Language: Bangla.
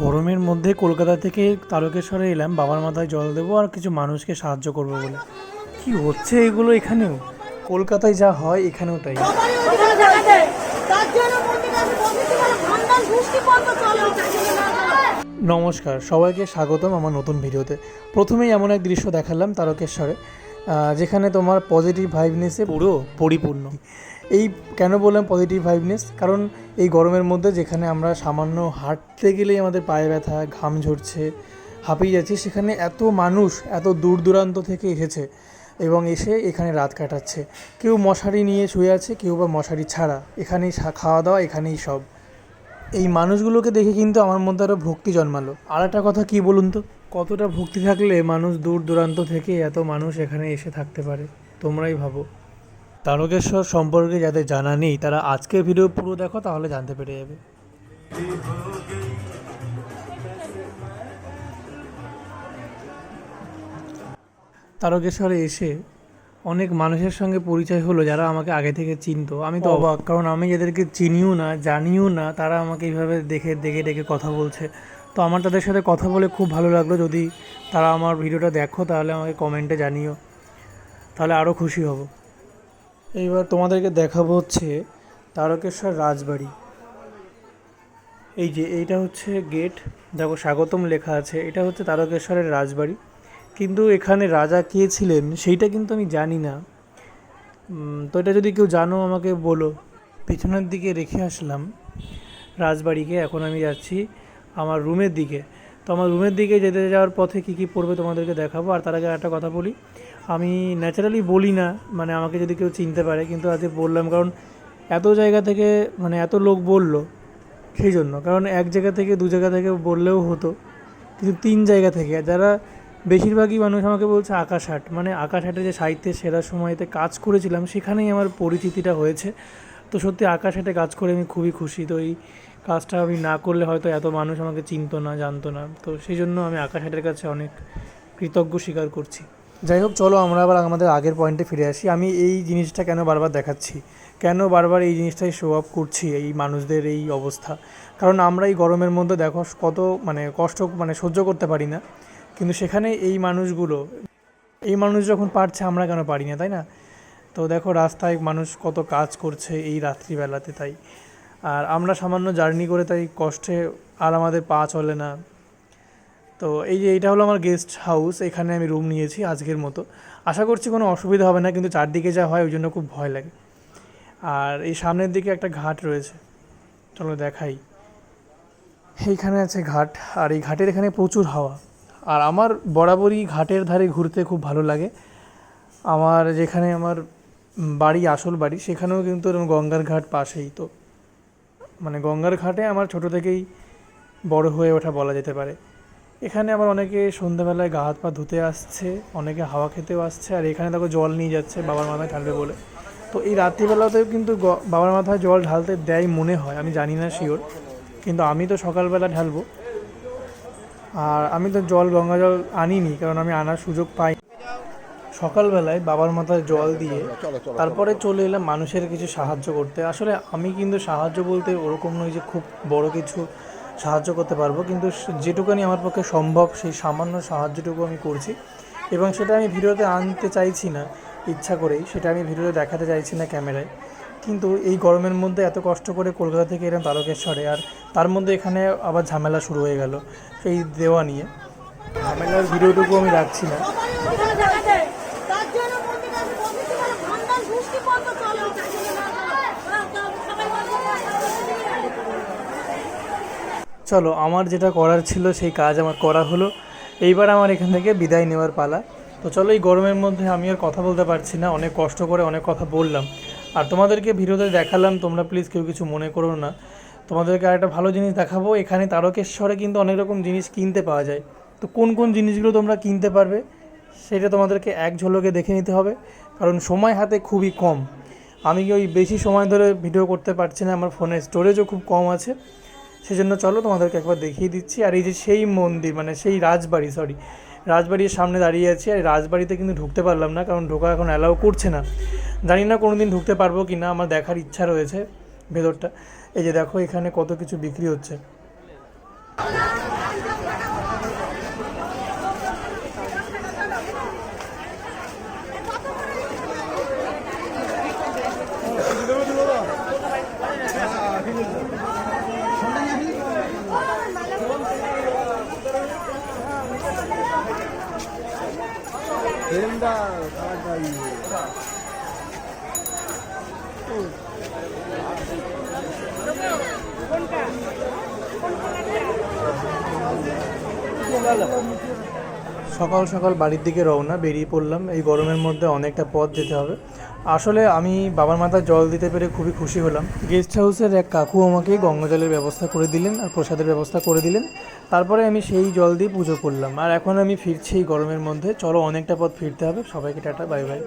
গরমের মধ্যে কলকাতা থেকে তারকেশ্বরে এলাম, বাবার মাথায় জল দেবো আর কিছু মানুষকে সাহায্য করব বলে। কি হচ্ছে এগুলো এখানেও? কলকাতায় যা হয়, এখানেও তাই। নমস্কার, সবাইকে স্বাগতম আমার নতুন ভিডিওতে। প্রথমেই এমন এক দৃশ্য দেখালাম তারকেশ্বরে। যেখানে তোমার পজিটিভ ভাইবনেসে পুরো পরিপূর্ণ। এই কেন বললাম পজিটিভ ভাইবনেস কারণ এই গরমের মধ্যে যেখানে আমরা সামান্য হাঁটতে গেলেই আমাদের পায়ে ব্যথা, ঘাম ঝরছে, হাঁপিয়ে যাচ্ছি, সেখানে এত মানুষ, এত দূর দূরান্ত থেকে এসেছে এবং এসে এখানে রাত কাটাচ্ছে। কেউ মশারি নিয়ে শুয়ে আছে, কেউ বা মশারি ছাড়া। এখানেই খাওয়া দাওয়া, এখানেই সব। এই মানুষগুলোকে দেখে কিন্তু আমার মধ্যে আরও ভক্তি জন্মালো। আর একটা কথা কি বলুন তো? কতটা ভক্তি থাকলে মানুষ দূর দূরান্ত থেকে এত মানুষ এখানে এসে থাকতে পারে? তোমরাই ভাবো। তারকেশ্বর সম্পর্কে যাদের জানা নেই তারা আজকের ভিডিও পুরো দেখো তাহলে জানতে পেরে যাবে। তারকেশ্বরে এসে অনেক মানুষের সঙ্গে পরিচয় হলো যারা আমাকে আগে থেকে চিনতো। আমি তো অবাক কারণ আমি যাদেরকে চিনিও না জানিও না তারা আমাকে এইভাবে দেখে দেখে ডেকে কথা বলছে। তো আমার তাদের সাথে কথা বলে খুব ভালো লাগল। যদি তারা আমার ভিডিওটা দেখো, তাহলে আমাকে কমেন্টে জানিও। তাহলে আরও খুশি হব। এইবার তোমাদেরকে দেখাবো হচ্ছে তারকেশ্বর রাজবাড়ি। এই যে, এইটা হচ্ছে গেট। দেখো, স্বাগতম লেখা আছে। এটা হচ্ছে তারকেশ্বরের রাজবাড়ি। কিন্তু এখানে রাজা কে ছিলেন, সেইটা কিন্তু আমি জানি না। তো এটা যদি কেউ জানো, আমাকে বলো। পিছনের দিকে রেখে আসলাম রাজবাড়িকে। এখন আমি যাচ্ছি আমার রুমের দিকে। তো আমার রুমের দিকে যেতে যাওয়ার পথে কী কী পড়বে তোমাদেরকে দেখাবো। আর তার আগে একটা কথা বলি, আমি ন্যাচারালি বলি না মানে আমাকে যদি কেউ চিনতে পারে, কিন্তু আজকে বললাম কারণ এত জায়গা থেকে মানে এত লোক বলল সেই জন্য। কারণ এক জায়গা থেকে দু জায়গা থেকে বললেও হতো, কিন্তু তিন জায়গা থেকে। যারা বেশিরভাগই মানুষ আমাকে বলছে আকাশ হাট মানে আকাশ হাটে যে সাহিত্যের সেরা সময়তে কাজ করেছিলাম, সেখানেই আমার পরিচিতিটা হয়েছে। তো সত্যি আকাশ হাটে কাজ করে আমি খুবই খুশি। তো এই কাজটা আমি না করলে হয়তো এত মানুষ আমাকে চিনতো না, জানতো না। তো সেই জন্য আমি আকাশ হাটের কাছে অনেক কৃতজ্ঞ স্বীকার করছি। যাই হোক, চলো আমরা আবার আমাদের আগের পয়েন্টে ফিরে আসি। আমি এই জিনিসটা কেন বারবার দেখাচ্ছি? কেন বারবার এই জিনিসটাই শো আপ করছি এই মানুষদের এই অবস্থা? কারণ আমরা এই গরমের মধ্যে দেখো কত মানে কষ্ট মানে সহ্য করতে পারি না। কিন্তু সেখানে এই মানুষগুলো, এই মানুষ যখন পারছে, আমরা কেন পারি না, তাই না? তো দেখো, রাস্তায় মানুষ কত কাজ করছে এই রাত্রিবেলাতে তাই। আর আমরা সামান্য জার্নি করে তাই কষ্টে আর আমাদের পা চলে না। তো এই যে এটা হলো আমার গেস্ট হাউস, এখানে আমি রুম নিয়েছি আজকের মতো। আশা করছি কোনো অসুবিধা হবে না, কিন্তু চারদিকে যা হয় ওই জন্য খুব ভয় লাগে। আর এই সামনের দিকে একটা ঘাট রয়েছে। চলো দেখাই। এইখানে আছে ঘাট, আর এই ঘাটের এখানে প্রচুর হাওয়া। আর আমার বরাবরই ঘাটের ধারে ঘুরতে খুব ভালো লাগে। আমার যেখানে আমার বাড়ি, আসল বাড়ি, সেখানেও কিন্তু গঙ্গার ঘাট পাশেই তো। মানে গঙ্গার ঘাটে আমার ছোট থেকেই বড় হয়ে ওঠা বলা যেতে পারে। এখানে আবার অনেকে সন্ধ্যাবেলায় গা হাত পা ধুতে আসছে, অনেকে হাওয়া খেতেও আসছে, আর এখানে দেখো জল নিয়ে যাচ্ছে, বাবার মাথায় ঢালবে বলে। তো এই রাত্রিবেলাতেও কিন্তু বাবার মাথায় জল ঢালতে দেয় মনে হয়, আমি জানি না শিওর কিন্তু আমি তো সকালবেলা ঢালবো। আর আমি তো জল, গঙ্গা জল আনিনি, কারণ আমি আনার সুযোগ পাই সকালবেলায় বাবার মাথায় জল দিয়ে তারপরে চলে। এলাম মানুষের কিছু সাহায্য করতে। আসলে আমি কিন্তু সাহায্য বলতে ওরকম নয় যে খুব বড় কিছু সাহায্য করতে পারব কিন্তু যেটুকুনি আমার পক্ষে সম্ভব সেই সামান্য সাহায্যটুকু আমি করছি। এবং সেটা আমি ভিডিওতে আনতে চাইছি না ইচ্ছা করেই সেটা আমি ভিডিওতে দেখাতে চাইছি না ক্যামেরায়। কিন্তু এই গরমের মধ্যে এত কষ্ট করে কলকাতা থেকে এলাম তারকেশ্বরে আর তার মধ্যে এখানে আবার ঝামেলা শুরু হয়ে গেল সেই দেওয়া নিয়ে। ঝামেলার ভিডিওটুকু আমি রাখছি না সবারই অধিকার দেখা যায় তার জন্য মন্দিরে আমি বলতেছি মানে ভান্ডার গোষ্ঠী পর্ব চলে আমার যেটা করার ছিল সেই কাজ আমার করা হলো। এইবার আমার এখান থেকে বিদায় নেওয়ার পালা। তো চলো, এই গরমের মধ্যে আমি আর কথা বলতে পারছি না। অনেক কষ্ট করে অনেক কথা বললাম। আর তোমাদেরকে ভিডিওতে দেখালাম, তোমরা প্লিজ কেউ কিছু মনে করো না। তোমাদেরকে আর একটা ভালো জিনিস দেখাবো, এখানে তারকেশ্বরে কিন্তু অনেক রকম জিনিস কিনতে পাওয়া যায়। তো কোন কোন জিনিসগুলো তোমরা কিনতে পারবে? সেটা তোমাদেরকে এক ঝলকে দেখে নিতে হবে, কারণ সময় হাতে খুবই কম। আমি ওই বেশি সময় ধরে ভিডিও করতে পারছি না, আমার ফোনের স্টোরেজও খুব কম আছে। সেজন্য চলো তোমাদেরকে একবার দেখিয়ে দিচ্ছি। আর এই যে সেই মন্দির মানে সেই রাজবাড়ি সরি রাজবাড়ির সামনে দাঁড়িয়ে আছি। আর রাজবাড়িতে কিন্তু ঢুকতে পারলাম না, কারণ ঢোকা এখন অ্যালাউ করছে না। জানি না কোনো দিন ঢুকতে পারব কি না, আমার দেখার ইচ্ছা রয়েছে ভেতরটা। এই যে দেখো, এখানে কত কিছু বিক্রি হচ্ছে। সকাল সকাল বাড়ির দিকে রওনা বেরিয়ে পড়লাম। এই গরমের মধ্যে অনেকটা পথ যেতে হবে। আসলে আমি বাবার মাথায় জল দিতে পেরে খুবই খুশি হলাম। গেস্ট হাউসের এক কাকু আমাকে গঙ্গাজলের ব্যবস্থা করে দিলেন আর প্রসাদের ব্যবস্থা করে দিলেন। তারপরে আমি সেই জল দিয়ে পুজো করলাম। আর এখন আমি ফিরছি গরমের মধ্যে। চলো অনেকটা পথ ফিরতে হবে। সবাইকে টাটা বাই বাই